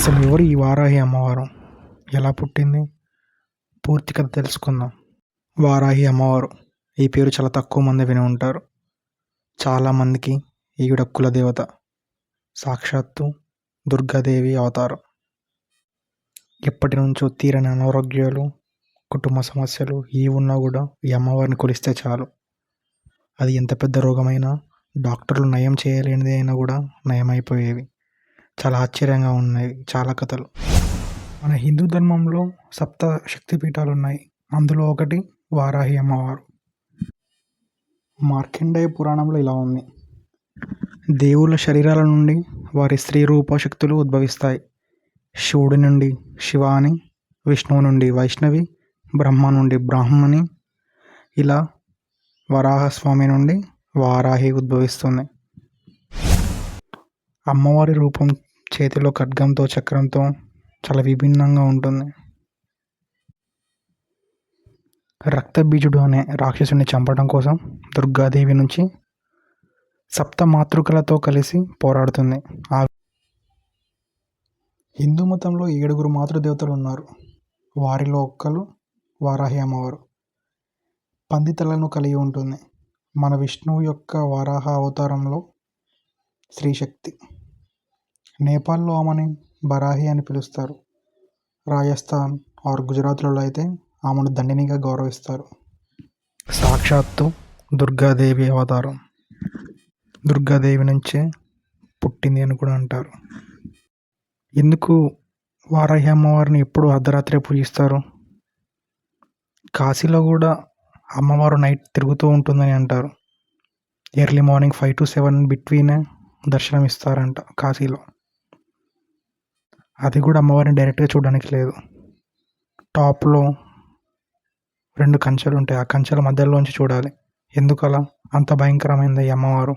అసలు ఎవరు ఈ వారాహి అమ్మవారు? ఎలా పుట్టింది? పూర్తి కథ తెలుసుకుందాం. వారాహి అమ్మవారు ఈ పేరు చాలా తక్కువ మంది విని ఉంటారు. చాలామందికి ఈవిడ కులదేవత సాక్షాత్తు దుర్గాదేవి అవతారం. ఎప్పటి నుంచో తీరని అనారోగ్యాలు కుటుంబ సమస్యలు ఏ ఉన్నా కూడా ఈ అమ్మవారిని కొలిస్తే చాలు. అది ఎంత పెద్ద రోగమైనా డాక్టర్లు నయం చేయలేనిది అయినా కూడా నయమైపోయేవి. చాలా ఆశ్చర్యంగా ఉన్నాయి చాలా కథలు. మన హిందూ ధర్మంలో సప్త శక్తిపీఠాలు ఉన్నాయి. అందులో ఒకటి వారాహి అమ్మవారు. మార్కండేయ పురాణంలో ఇలా ఉంది. దేవుళ్ళ శరీరాల నుండి వారి స్త్రీ రూపశక్తులు ఉద్భవిస్తాయి. శివుడి నుండి శివాని విష్ణువు నుండి వైష్ణవి బ్రహ్మ నుండి బ్రాహ్మణి ఇలా వరాహస్వామి నుండి వారాహి ఉద్భవిస్తుంది. అమ్మవారి రూపం చేతిలో ఖడ్గంతో చక్రంతో చాలా విభిన్నంగా ఉంటుంది. రక్తబీజుడు అనే రాక్షసుని చంపడం కోసం దుర్గాదేవి నుంచి సప్త మాతృకలతో కలిసి పోరాడుతుంది. ఆ హిందూ మతంలో ఏడుగురు మాతృదేవతలు ఉన్నారు. వారిలో ఒక్కరు వారాహి అమ్మవారు పందితలను కలిగి ఉంటుంది. మన విష్ణువు యొక్క వారాహ అవతారంలో స్త్రీశక్తి నేపాల్లో ఆమెని బరాహి అని పిలుస్తారు. రాజస్థాన్ ఆర్ గుజరాత్లలో అయితే ఆమెను దండినిగా గౌరవిస్తారు. సాక్షాత్తు దుర్గాదేవి అవతారం. దుర్గాదేవి నుంచే పుట్టింది అని కూడా అంటారు. ఎందుకు వారాహి అమ్మవారిని ఎప్పుడు అర్ధరాత్రి పూజిస్తారు? కాశీలో కూడా అమ్మవారు నైట్ తిరుగుతూ ఉంటుందని అంటారు. Early morning five to seven బిట్వీనే దర్శనం ఇస్తారంట కాశీలో. అది కూడా అమ్మవారిని డైరెక్ట్గా చూడడానికి లేదు. టాప్లో రెండు కంచెలు ఉంటాయి. ఆ కంచెల మధ్యలోంచి చూడాలి. ఎందుకలా? అంత భయంకరమైంది ఈ అమ్మవారు.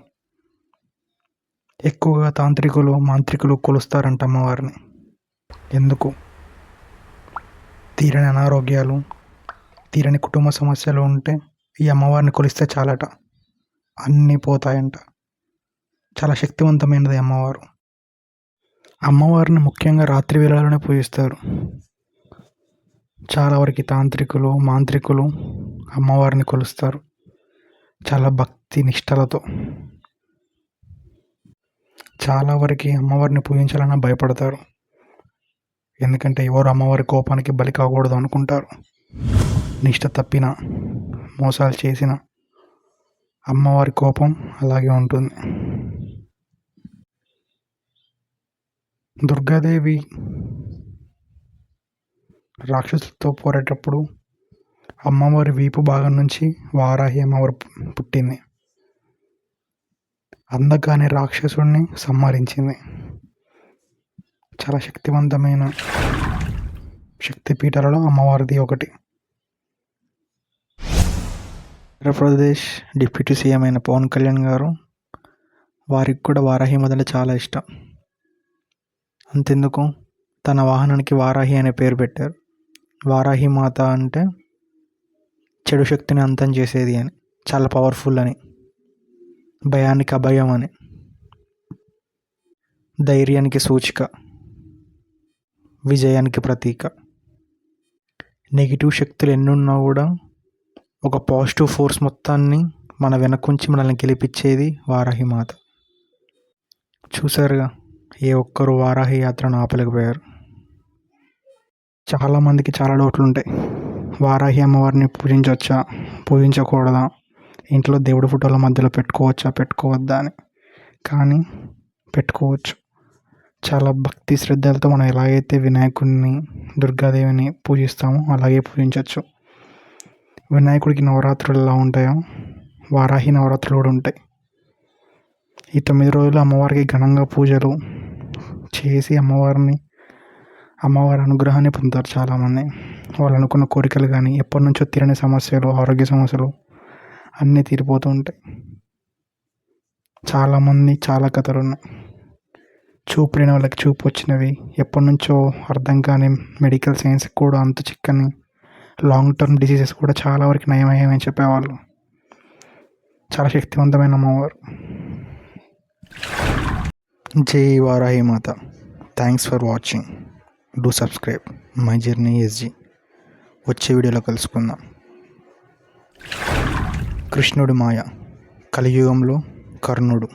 ఎక్కువగా తాంత్రికులు మాంత్రికులు కొలుస్తారంట అమ్మవారిని. ఎందుకు? తీరని అనారోగ్యాలు తీరని కుటుంబ సమస్యలు ఉంటే ఈ అమ్మవారిని కొలిస్తే చాలట. అన్నీ పోతాయంట. చాలా శక్తివంతమైనది అమ్మవారు. అమ్మవారిని ముఖ్యంగా రాత్రి వేళలోనే పూజిస్తారు. చాలా వరకు తాంత్రికులు మాంత్రికులు అమ్మవారిని కొలుస్తారు. చాలా భక్తి నిష్టలతో. చాలా వరకు అమ్మవారిని పూజించాలన్నా భయపడతారు. ఎందుకంటే ఎవరు అమ్మవారి కోపానికి బలి కాకూడదు అనుకుంటారు. నిష్ట తప్పిన మోసాలు చేసిన అమ్మవారి కోపం అలాగే ఉంటుంది. దుర్గాదేవి రాక్షసులతో పోరేటప్పుడు అమ్మవారి వీపు భాగం నుంచి వారాహి అమ్మవారు పుట్టింది. అందగానే రాక్షసుడిని సంహరించింది. చాలా శక్తివంతమైన శక్తిపీఠాలలో అమ్మవారిది ఒకటి. ఆంధ్రప్రదేశ్ డిప్యూటీ సీఎం అయిన పవన్ కళ్యాణ్ గారు వారికి కూడా వారాహి మొదలు చాలా ఇష్టం. అంతెందుకు? తన వాహనానికి వారాహి అనే పేరు పెట్టారు. వారాహి మాత అంటే చెడు శక్తిని అంతం చేసేది అని. చాలా పవర్ఫుల్ అని. భయానికి అభయం అని. ధైర్యానికి సూచిక. విజయానికి ప్రతీక. నెగిటివ్ శక్తులు ఎన్నున్నా కూడా ఒక పాజిటివ్ ఫోర్స్ మొత్తాన్ని మన వెనకుంచి మనల్ని గెలిపించేది వారాహి మాత. చూసారుగా ఏ ఒక్కరు వారాహి యాత్రను ఆపలేకపోయారు. చాలామందికి చాలా డౌట్లు ఉంటాయి వారాహి అమ్మవారిని పూజించవచ్చా? పూజించకూడదా? ఇంట్లో దేవుడి ఫోటోల మధ్యలో పెట్టుకోవచ్చా? పెట్టుకోవద్దా అని. కానీ పెట్టుకోవచ్చు. చాలా భక్తి శ్రద్ధలతో మనం ఎలాగైతే వినాయకుడిని దుర్గాదేవిని పూజిస్తామో అలాగే పూజించవచ్చు. వినాయకుడికి నవరాత్రులు ఎలా ఉంటాయో వారాహి నవరాత్రులు కూడా ఉంటాయి. ఈ తొమ్మిది రోజులు అమ్మవారికి ఘనంగా పూజలు చేసి అమ్మవారిని అమ్మవారి అనుగ్రహాన్ని పొందుతారు చాలామంది. వాళ్ళు అనుకున్న కోరికలు కానీ ఎప్పటి నుంచో తీరని సమస్యలు ఆరోగ్య సమస్యలు అన్నీ తీరిపోతూ ఉంటాయి. చాలామంది చాలా కథలు ఉన్నాయి చూపు లేని వాళ్ళకి చూపు వచ్చినవి ఎప్పటి నుంచో అర్థం కాని మెడికల్ సైన్స్ కూడా అంత చిక్కని లాంగ్ టర్మ్ డిసీజెస్ కూడా చాలా వరకు నయమయ్యాయని చెప్పేవాళ్ళు. చాలా శక్తివంతమైన అమ్మవారు. జై Varahi Mata. Thanks for watching do subscribe my journey SG వచ్చే వీడియోలో కలుసుకుందాం. కృష్ణుడి మాయ. కలియుగంలో కర్ణుడు.